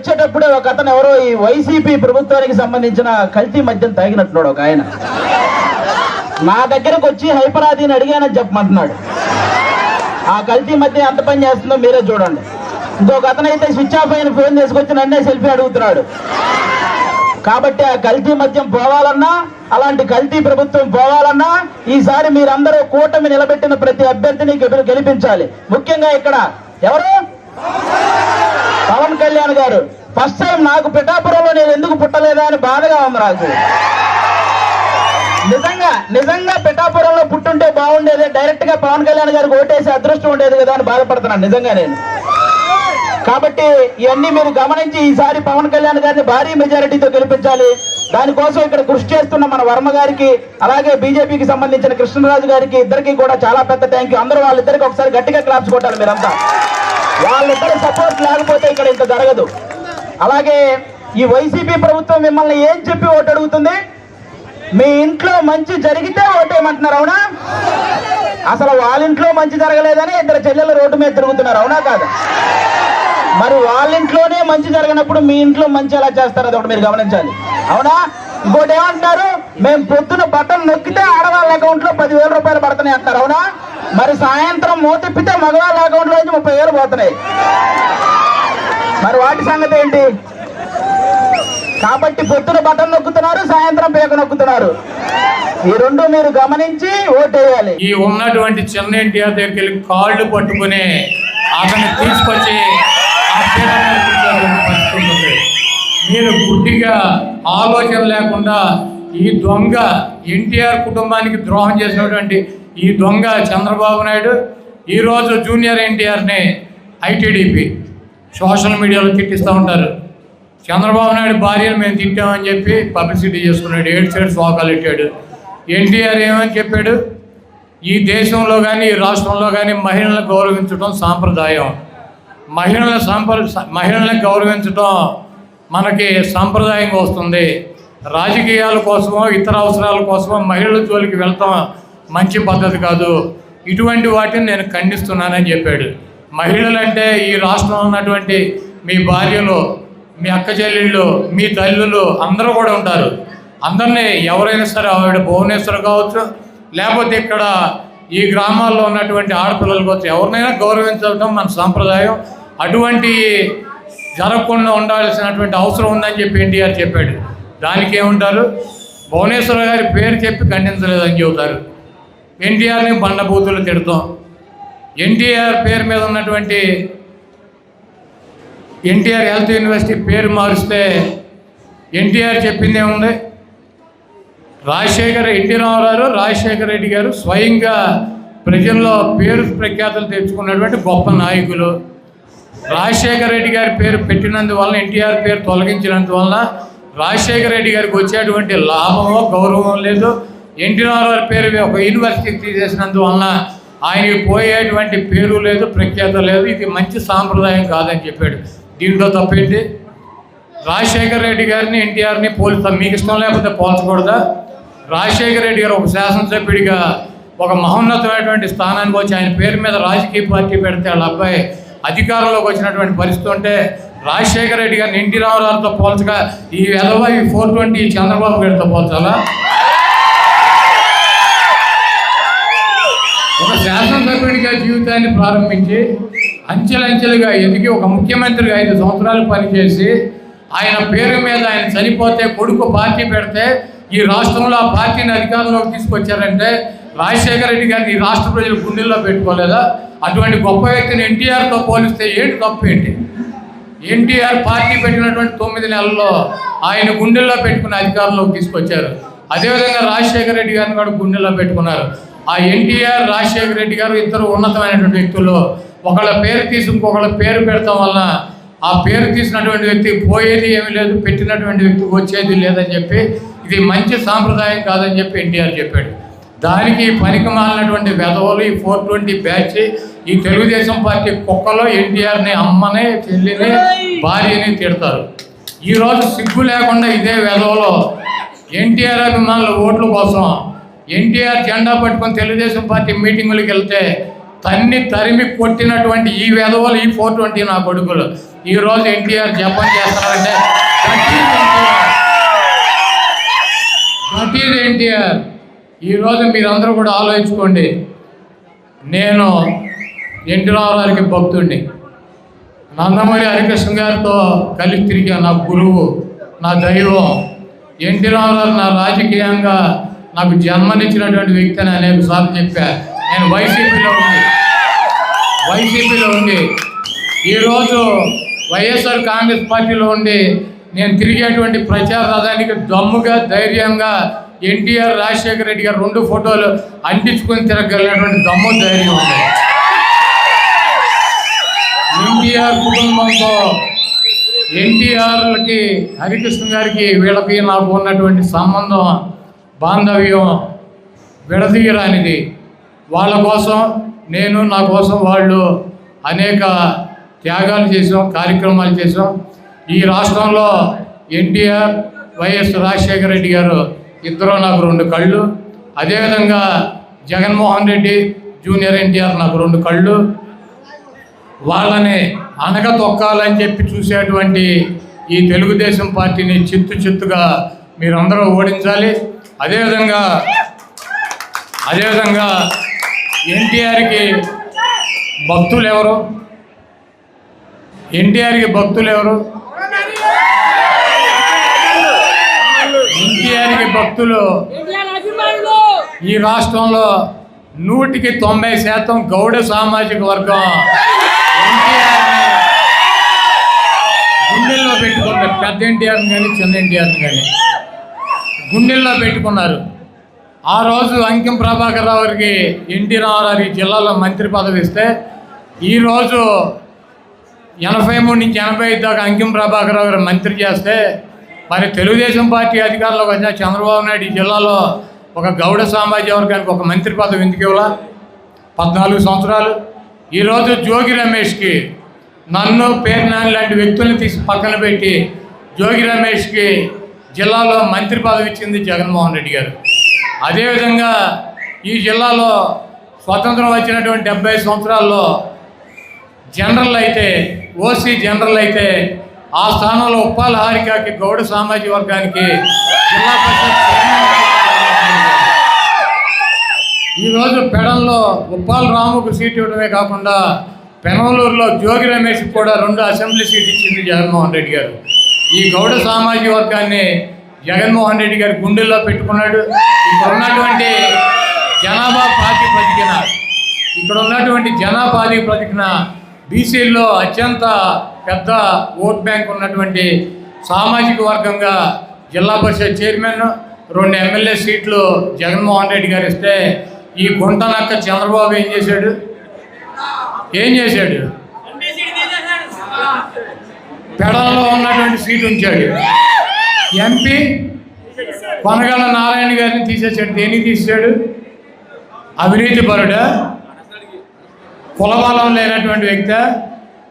వచ్చేటప్పుడే ఒక అతను ఎవరో ఈ వైసీపీ ప్రభుత్వానికి సంబంధించిన కల్తీ మద్యం తాగినట్టున్నాడు ఒక ఆయన. నా దగ్గరకు వచ్చి హైపరాధీని అడిగానని చెప్పమంటున్నాడు. ఆ కల్తీ మద్యం ఎంత పని చేస్తుందో మీరే చూడండి. ఇంకొక అతను అయితే స్విచ్ ఆఫ్ అయిన ఫోన్ తీసుకొచ్చి నన్నే సెల్ఫీ అడుగుతున్నాడు. కాబట్టి ఆ కల్తీ మద్యం పోవాలన్నా అలాంటి కల్తీ ప్రభుత్వం పోవాలన్నా ఈసారి మీరందరూ కూటమి నిలబెట్టిన ప్రతి అభ్యర్థిని గెలిపించాలి ముఖ్యంగా ఇక్కడ ఎవరు? పవన్ కళ్యాణ్ గారు ఫస్ట్ టైం నాకు పిఠాపురంలో నేను ఎందుకు పుట్టలేదా? అని బాధగా ఉంది నాకు నిజంగా నిజంగా పిఠాపురంలో పుట్టుంటే బాగుండేది. డైరెక్ట్గా పవన్ కళ్యాణ్ గారికి ఓటేసి అదృష్టం ఉండేది కదా అని బాధపడుతున్నాను. నిజంగా నేను. కాబట్టి ఇవన్నీ మీరు గమనించి ఈసారి పవన్ కళ్యాణ్ గారిని భారీ మెజారిటీతో గెలిపించాలి. దానికోసం ఇక్కడ కృషి చేస్తున్న మన వర్మ గారికి అలాగే బీజేపీకి సంబంధించిన కృష్ణరాజు గారికి ఇద్దరికి కూడా చాలా పెద్ద థ్యాంక్ యూ అందరూ వాళ్ళిద్దరికి ఒకసారి గట్టిగా క్లాప్స్ కొట్టాలి మీరంతా. వాళ్ళిద్దరి సపోర్ట్ లేకపోతే ఇక్కడ ఇంత జరగదు. అలాగే ఈ వైసీపీ ప్రభుత్వం మిమ్మల్ని ఏం చెప్పి ఓటు అడుగుతుంది? మీ ఇంట్లో మంచి జరిగితే ఓటేయమంటున్నారు అవునా? అసలు వాళ్ళ ఇంట్లో మంచి జరగలేదని ఇద్దరు చెల్లెలు రోడ్డు మీద తిరుగుతున్నారు అవునా కాదు? మరి వాళ్ళ ఇంట్లోనే మంచి జరిగినప్పుడు మీ ఇంట్లో మంచి ఎలా చేస్తారు అది ఒకటి మీరు గమనించాలి. అవునా? ఇంకోటి ఏమంటున్నారు? మేము పొద్దున బటన్ నొక్కితే ఆడవాళ్ళ అకౌంట్లో పదివేల రూపాయలు పడుతున్నాయి అంటారు. అవునా? మరి సాయంత్రం మోతిప్పితే మగవాళ్ళ అకౌంట్లో నుంచి ముప్పై వేలు పోతున్నాయి. మరి వాటి సంగతి ఏంటి? కాబట్టి పొద్దున బటన్ నొక్కుతున్నారు సాయంత్రం పేక నొక్కుతున్నారు. ఈ రెండు మీరు గమనించి ఓటేయాలి. ఈ ఉన్నటువంటి చిన్న ఎన్టీఆర్ దగ్గరికి వెళ్ళి కాళ్ళు పట్టుకుని అతను తీసుకొచ్చి పట్టుకుంటుంది మీరు గుడ్డిగా ఆలోచన లేకుండా ఈ దొంగ ఎన్టీఆర్ కుటుంబానికి ద్రోహం చేసినటువంటి ఈ దొంగ చంద్రబాబు నాయుడు ఈరోజు జూనియర్ ఎన్టీఆర్ని ఐటీడీపీ సోషల్ మీడియాలో తిట్టిస్తూ ఉంటారు. చంద్రబాబు నాయుడు భార్యను మేము తిట్టామని చెప్పి పబ్లిసిటీ చేసుకున్నాడు ఏడ్చాడు సైడ్ శోకాలు పెట్టాడు ఎన్టీఆర్ ఏమని చెప్పాడు? ఈ దేశంలో కానీ ఈ రాష్ట్రంలో కానీ మహిళలను గౌరవించడం సాంప్రదాయం. మహిళల సాంప్ర మహిళలను గౌరవించడం మనకి సాంప్రదాయంగా వస్తుంది. రాజకీయాల కోసమో ఇతర అవసరాల కోసమో మహిళల జోలికి వెళ్తాం మంచి పద్ధతి కాదు. ఇటువంటి వాటిని నేను ఖండిస్తున్నానని చెప్పాడు. మహిళలంటే ఈ రాష్ట్రంలో ఉన్నటువంటి మీ భార్యలు మీ అక్క చెల్లెళ్ళు మీ తల్లులు అందరూ కూడా ఉంటారు. అందరినీ ఎవరైనా సరే ఆవిడ భువనేశ్వర్ కావచ్చు లేకపోతే ఇక్కడ ఈ గ్రామాల్లో ఉన్నటువంటి ఆడపిల్లలు కావచ్చు ఎవరినైనా గౌరవించడం మన సాంప్రదాయం. అటువంటి జరగకుండా ఉండాల్సినటువంటి అవసరం ఉందని చెప్పి ఎన్టీఆర్ చెప్పాడు. దానికి ఏముంటారు భువనేశ్వర గారి పేరు చెప్పి ఖండించలేదని చెబుతారు. ఎన్టీఆర్ని బండబూతులు తిడతాం. ఎన్టీఆర్ పేరు మీద ఉన్నటువంటి ఎన్టీఆర్ హెల్త్ యూనివర్సిటీ పేరు మారుస్తే ఎన్టీఆర్ చెప్పింది ఏముంది రాజశేఖర్ ఎన్టీ రామారావు రాజశేఖర రెడ్డి గారు స్వయంగా ప్రజల్లో పేరు ప్రఖ్యాతులు తెచ్చుకున్నటువంటి గొప్ప నాయకులు. రాజశేఖర రెడ్డి గారి పేరు పెట్టినందువలన ఎన్టీఆర్ పేరు తొలగించినందువలన రాజశేఖర రెడ్డి గారికి వచ్చేటువంటి లాభమో గౌరవం లేదు. ఎన్టీ రామారావు పేరు ఒక యూనివర్సిటీకి తీసేసినందువలన ఆయనకి పోయేటువంటి పేరు లేదు ప్రఖ్యాత లేదు. ఇది మంచి సాంప్రదాయం కాదని చెప్పాడు. దీంట్లో తప్పేంటి? రాజశేఖర రెడ్డి గారిని ఎన్టీఆర్ని పోలుస్తాం. మీకు ఇష్టం లేకపోతే పోల్చకూడదా? రాజశేఖర రెడ్డి గారు ఒక శాసనసభ్యుడిగా ఒక మహోన్నతమైనటువంటి స్థానానికి వచ్చి ఆయన పేరు మీద రాజకీయ పార్టీ పెడితే వాళ్ళ అబ్బాయి అధికారంలోకి వచ్చినటువంటి పరిస్థితి ఉంటే రాజశేఖర రెడ్డి గారిని ఎన్టీ రామారావుతో పోల్చగా ఈ ఎదవ ఈ ఫోర్ ట్వంటీ చంద్రబాబు గారితో పోల్చాలా? ఒక శాసనసభ్యుడిగా జీవితాన్ని ప్రారంభించి అంచెలంచెలుగా ఎదిగి ఒక ముఖ్యమంత్రిగా ఐదు సంవత్సరాలు పనిచేసి ఆయన పేరు మీద ఆయన చనిపోతే కొడుకు పార్టీ పెడితే ఈ రాష్ట్రంలో ఆ పార్టీని అధికారంలోకి తీసుకొచ్చారంటే రాజశేఖర రెడ్డి గారిని ఈ రాష్ట్ర ప్రజలు గుండెల్లో పెట్టుకోలేదా? అటువంటి గొప్ప వ్యక్తిని ఎన్టీఆర్తో పోలిస్తే ఏంటి తప్పు ఏంటి? ఎన్టీఆర్ పార్టీ పెట్టినటువంటి తొమ్మిది నెలల్లో ఆయన గుండెల్లో పెట్టుకుని అధికారంలోకి తీసుకొచ్చారు. అదేవిధంగా రాజశేఖర రెడ్డి గారిని కూడా గుండెల్లో పెట్టుకున్నారు. ఆ ఎన్టీఆర్ రాజశేఖర రెడ్డి గారు ఇద్దరు ఉన్నతమైనటువంటి వ్యక్తులు. ఒకళ్ళ పేరు తీసి ఇంకొకళ్ళ పేరు పెడతాం వలన ఆ పేరు తీసినటువంటి వ్యక్తి పోయేది ఏమీ లేదు పెట్టినటువంటి వ్యక్తికి వచ్చేది లేదని చెప్పి ఇది మంచి సాంప్రదాయం కాదని చెప్పి ఎన్టీఆర్ చెప్పాడు. దానికి పనికి మాలినటువంటి వెధవలు ఈ ఫోర్ ట్వంటీ బ్యాచ్ ఈ తెలుగుదేశం పార్టీ కుక్కలో ఎన్టీఆర్ని అమ్మని చెల్లిని భార్యని తిడతారు. ఈరోజు సిగ్గు లేకుండా ఇదే వెధవలో ఎన్టీఆర్ అభిమానుల ఓట్ల కోసం ఎన్టీఆర్ జెండా పట్టుకొని తెలుగుదేశం పార్టీ మీటింగులకు వెళ్తే తన్ని తరిమి కొట్టినటువంటి ఈ వెధవలు ఈ ఫోర్ ట్వంటీ నా కొడుకులు. ఈ రోజు ఎన్టీఆర్ జపం చేస్తున్నారంటే ఎన్టీఆర్ ఈరోజు మీరందరూ కూడా ఆలోచించుకోండి. నేను ఎన్టీ రామారావుకి భక్తుడిని నందమూరి హరికృష్ణ గారితో కలిసి తిరిగా నా గురువు నా దైవం ఎన్టీ రామారావు నా రాజకీయంగా నాకు జన్మనిచ్చినటువంటి వ్యక్తి అని అనేక సార్లు చెప్పా. నేను వైసీపీలో ఉంది వైసీపీలో ఉండి ఈరోజు వైఎస్ఆర్ కాంగ్రెస్ పార్టీలో ఉండి నేను తిరిగేటువంటి ప్రచార రథానికి దమ్ముగా ధైర్యంగా ఎన్టీఆర్ రాజశేఖర రెడ్డి గారు రెండు ఫోటోలు అంటించుకొని తిరగలిగినటువంటి దమ్ము ధైర్యం ఉంది. ఎన్టీఆర్ కుటుంబంతో ఎన్టీఆర్లకి హరికృష్ణ గారికి వీళ్ళకి నాకు ఉన్నటువంటి సంబంధం బాంధవ్యం విడదీయరానిది. వాళ్ళ కోసం నేను నా కోసం వాళ్ళు అనేక త్యాగాలు చేసాం కార్యక్రమాలు చేసాం ఈ రాష్ట్రంలో ఎన్టీఆర్ వైఎస్ రాజశేఖర రెడ్డి గారు ఇద్దరు నాకు రెండు కళ్ళు. అదేవిధంగా జగన్మోహన్ రెడ్డి జూనియర్ ఎన్టీఆర్ నాకు రెండు కళ్ళు. వాళ్ళని అనగ తొక్కాలని చెప్పి చూసేటువంటి ఈ తెలుగుదేశం పార్టీని చిత్తు చిత్తుగా మీరందరూ ఓడించాలి. అదేవిధంగా అదేవిధంగా ఎన్టీఆర్కి భక్తులు ఎవరు ఎన్టీఆర్కి భక్తులు ఎవరు ఎన్టీఆర్కి భక్తులు ఎన్టీఆర్ ఈ రాష్ట్రంలో నూటికి తొంభై శాతం గౌడ సామాజిక వర్గం. గుండెల్లో పెట్టుకున్నారు పెద్ద ఎన్టీఆర్ని కానీ చిన్న ఎన్టీఆర్ని కానీ గుండెల్లో పెట్టుకున్నారు. ఆ రోజు అంకిం ప్రభాకర్ రావు గారికి ఎన్టీ రామారావుకి జిల్లాలో మంత్రి పదవి ఇస్తే ఈరోజు ఎనభై మూడు నుంచి ఎనభై ఐదు దాకా అంకిం ప్రభాకర్ రావు గారు మంత్రి చేస్తే మరి తెలుగుదేశం పార్టీ అధికారంలోకి వచ్చిన చంద్రబాబు నాయుడు ఈ జిల్లాలో ఒక గౌడ సామాజిక వర్గానికి ఒక మంత్రి పదవి ఎందుకు పద్నాలుగు సంవత్సరాలు. ఈరోజు జోగి రమేష్కి నన్ను పేర్నాని లాంటి వ్యక్తుల్ని తీసి పక్కన పెట్టి జోగి రమేష్కి జిల్లాలో మంత్రి పదవి ఇచ్చింది జగన్మోహన్ రెడ్డి గారు. అదేవిధంగా ఈ జిల్లాలో స్వతంత్రం వచ్చినటువంటి డెబ్బై సంవత్సరాల్లో జనరల్ అయితే ఓసీ జనరల్ అయితే ఆ స్థానంలో ఉప్పాల హారికకి గౌడ సామాజిక వర్గానికి జిల్లా పరిషత్ ఈరోజు పెడంలో ఉప్పాల రాముకు సీట్ ఇవ్వడమే కాకుండా పెనవలూరులో జోగి రమేష్ కూడా రెండు అసెంబ్లీ సీట్ ఇచ్చింది జగన్మోహన్ రెడ్డి గారు. ఈ గౌడ సామాజిక వర్గాన్ని జగన్మోహన్ రెడ్డి గారి గుండెల్లో పెట్టుకున్నాడు. ఇక్కడ ఉన్నటువంటి జనాభా ప్రాతిపదికన ఇక్కడ ఉన్నటువంటి జనాభా ప్రతికిన బీసీల్లో అత్యంత పెద్ద ఓట్ బ్యాంక్ ఉన్నటువంటి సామాజిక వర్గంగా జిల్లా పరిషత్ చైర్మన్ రెండు ఎమ్మెల్యే సీట్లు జగన్మోహన్ రెడ్డి గారు ఇస్తే ఈ గుంటనక్క చంద్రబాబు ఏం చేశాడు? ఏం చేశాడు? పెడల్లో ఉన్నటువంటి సీట్ ఉంచాడు. ఎంపీ కొనగల నారాయణ గారిని తీసేశాడు. దేనికి తీసాడు అవినీతి పరుడా? కులబలం లేనటువంటి వ్యక్తి